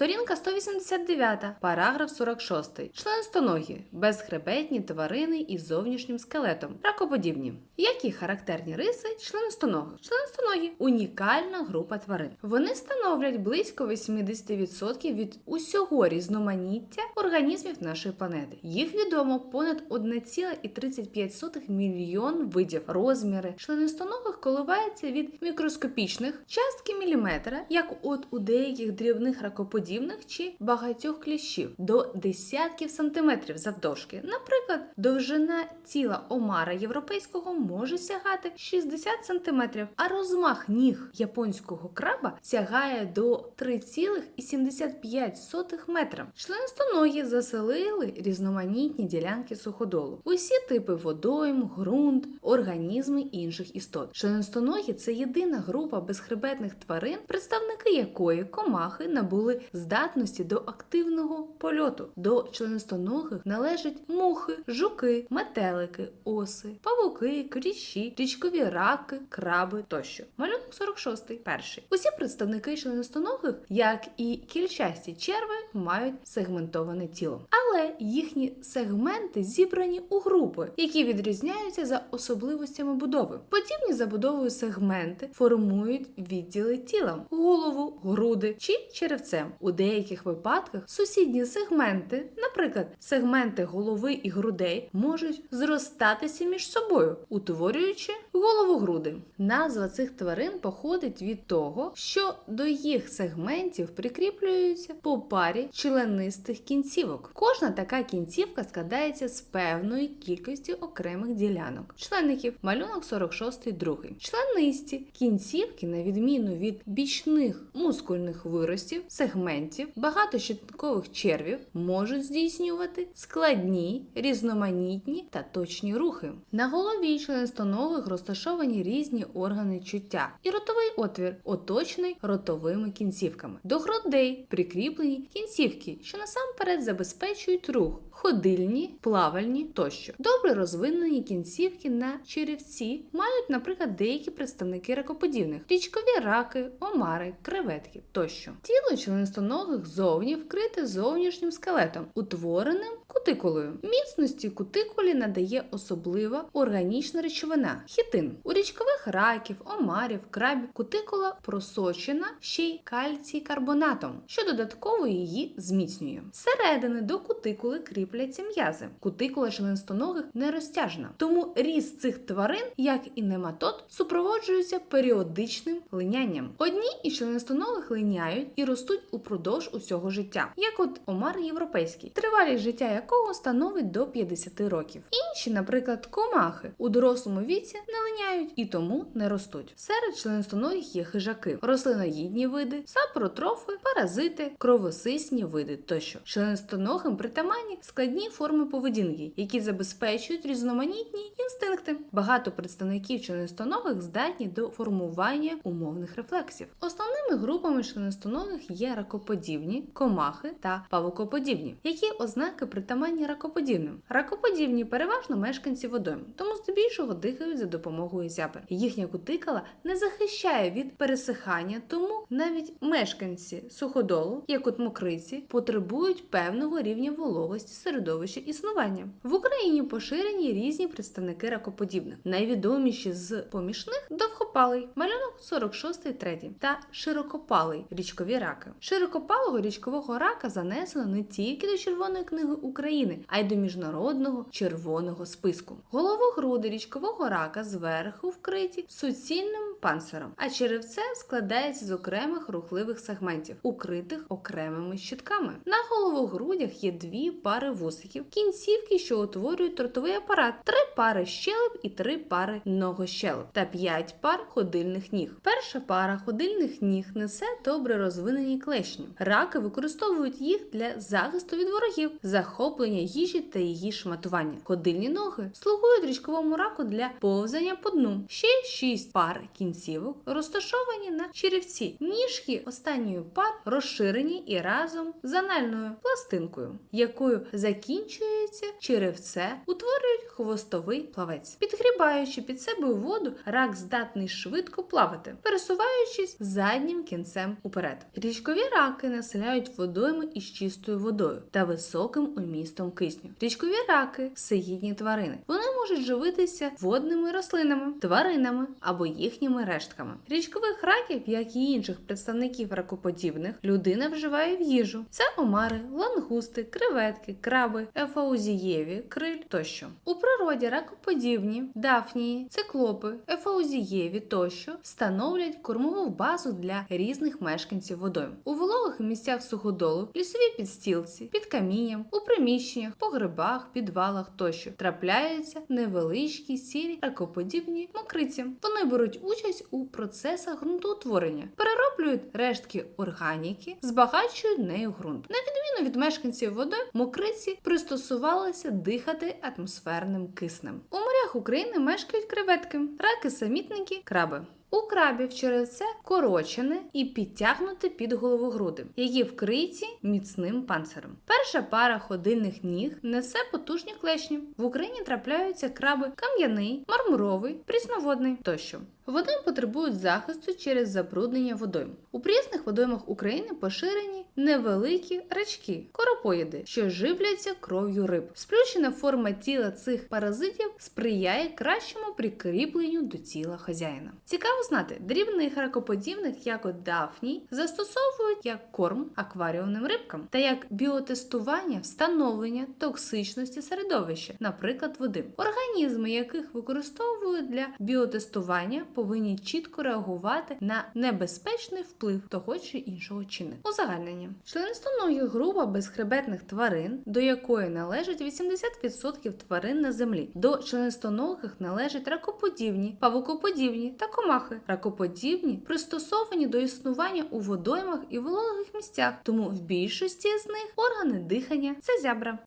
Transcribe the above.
Сторінка 189, параграф 46. Членстоногі, безхребетні тварини із зовнішнім скелетом, ракоподібні. Які характерні риси членистоногих? Членистоногі – унікальна група тварин. Вони становлять близько 80% від усього різноманіття організмів нашої планети. Їх відомо понад 1,35 мільйон видів. Розміри членистоногих коливаються від мікроскопічних частки міліметра, як от у деяких дрібних ракоподібних чи багатьох кліщів, до десятків сантиметрів завдовжки. Наприклад, довжина тіла омара європейського може сягати 60 сантиметрів, а розмах ніг японського краба сягає до 3,75 метра. Членистоногі заселили різноманітні ділянки суходолу, усі типи водойм, ґрунт, організми інших істот. Членистоногі це єдина група безхребетних тварин, представники якої комахи набули здатності до активного польоту. До членистоногих належать мухи, жуки, метелики, оси, павуки, кліщі, річкові раки, краби тощо. Малюнок 46. Перший. Усі представники членистоногих, як і кільчасті черви, мають сегментоване тіло. Але їхні сегменти зібрані у групи, які відрізняються за особливостями будови. Подібні забудовою сегменти формують відділи тіла, голову, груди чи черевцем. У деяких випадках сусідні сегменти, наприклад, сегменти голови і грудей, можуть зростатися між собою, утворюючи голову-груди. Назва цих тварин походить від того, що до їх сегментів прикріплюються по парі членистих кінцівок. Кожна така кінцівка складається з певної кількості окремих ділянок. Членників малюнок 46 другий. Членисті кінцівки, на відміну від бічних мускульних виростів, сегментів, багатощиткових червів, можуть здійснювати складні, різноманітні та точні рухи. На голові членистоногих розташовані різні органи чуття і ротовий отвір, оточений ротовими кінцівками. До грудей прикріплені кінцівки, що насамперед забезпечують рух. Ходильні, плавальні тощо. Добре розвинені кінцівки на черевці мають, наприклад, деякі представники ракоподібних, річкові раки, омари, креветки тощо. Тіло членистоногих зовні вкрите зовнішнім скелетом, утвореним кутикулою. Міцності кутикулі надає особлива органічна речовина хітин. У річкових раків, омарів, крабів кутикула просочена ще й кальцій карбонатом, що додатково її зміцнює. Зсередини до кутикули кріпляться м'язи. Кутикула членистоногих не розтяжна, тому ріст цих тварин, як і нематод, супроводжується періодичним линянням. Одні із членистоногих линяють і ростуть упродовж усього життя, як от омар європейський, тривалість життя якого становить до 50 років. Інші, наприклад, комахи у дорослому віці не линяють і тому не ростуть. Серед членистоногих є хижаки, рослиноїдні види, сапротрофи, паразити, кровосисні види тощо. Членистоногим притаманні складні форми поведінки, які забезпечують різноманітні інстинкти. Багато представників членистоногих здатні до формування умовних рефлексів. Основними групами членистоногих є ракоподібні, комахи та павукоподібні, які ознаки притаманні ракоподібним. Ракоподібні переважно мешканці водойм, тому здебільшого дихають за допомогою зябр. Їхня кутикала не захищає від пересихання, тому навіть мешканці суходолу, як от мокриці, потребують певного рівня вологості середовища існування. В Україні поширені різні представники ракоподібних. Найвідоміші з помішних довгопалий, малюнок 46 3 та широкопалий річкові раки. Широкопалого річкового рака занесено не тільки до Червоної книги України, а й до міжнародного червоного списку. Головогруди річкового рака зверху вкриті суцільним панциром, а черевце складається з окремих рухливих сегментів, укритих окремими щитками. На головогрудях є дві пари вусиків, кінцівки, що утворюють ротовий апарат, три пари щелеп і три пари ногощелеп та п'ять пар ходильних ніг. Перша пара ходильних ніг несе добре розвинені клешні. Раки використовують їх для захисту від ворогів, захоплення їжі та її шматування. Ходильні ноги слугують річковому раку для повзання по дну. Ще шість пар кінцівок розташовані на черевці. Ніжки останньої пар розширені і разом з анальною пластинкою, якою закінчується черевце, утворюють хвостовий плавець. Підгрібаючи під себе воду, рак здатний швидко плавати, пересуваючись заднім кінцем уперед. Річкові раки населяють водойми із чистою водою та високим умістом кисню. Річкові раки всеїдні тварини. Вони можуть живитися водними рослинами, тваринами або їхніми рештками. Річкових раків, як і інших представників ракоподібних, людина вживає в їжу. Це омари, лангусти, креветки, краби, ефаузієві, криль тощо. У природі ракоподібні, дафнії, циклопи, ефаузієві тощо становлять кормову базу для різних мешканців водойм. У вологих місцях суходолу, лісовій підстілці, під камінням, у приміщеннях, погребах, підвалах тощо трапляються невеличкі сірі ракоподібні мокриці. Вони беруть участь у процесах ґрунтоутворення, перероблюють рештки органіки, збагачують нею ґрунт. На відміну від мешканців води, мокриці пристосувалися дихати атмосферним киснем. У морях України мешкають креветки, раки-самітники, краби. У крабів через це корочене і підтягнуте під головогруди, які вкриті міцним панцирем. Перша пара ходильних ніг несе потужні клешні. В Україні трапляються краби кам'яний, мармуровий, прісноводний тощо. Вони потребують захисту через забруднення водойм. У прісних водоймах України поширені невеликі рачки, коропоїди, що живляться кров'ю риб. Сплющена форма тіла цих паразитів сприяє кращому прикріпленню до тіла хазяїна. Цікаво знати, дрібних ракоподібних, як от дафній, застосовують як корм акваріумним рибкам та як біотестування встановлення токсичності середовища, наприклад, води. Організми, яких використовують для біотестування, повинні чітко реагувати на небезпечний вплив того чи іншого чинника. Узагальнення членистоногих група безхребетних тварин, до якої належить 80% тварин на землі. До членистоногих належать ракоподібні, павукоподібні та комахи. Ракоподібні пристосовані до існування у водоймах і вологих місцях, тому в більшості з них органи дихання це зябра.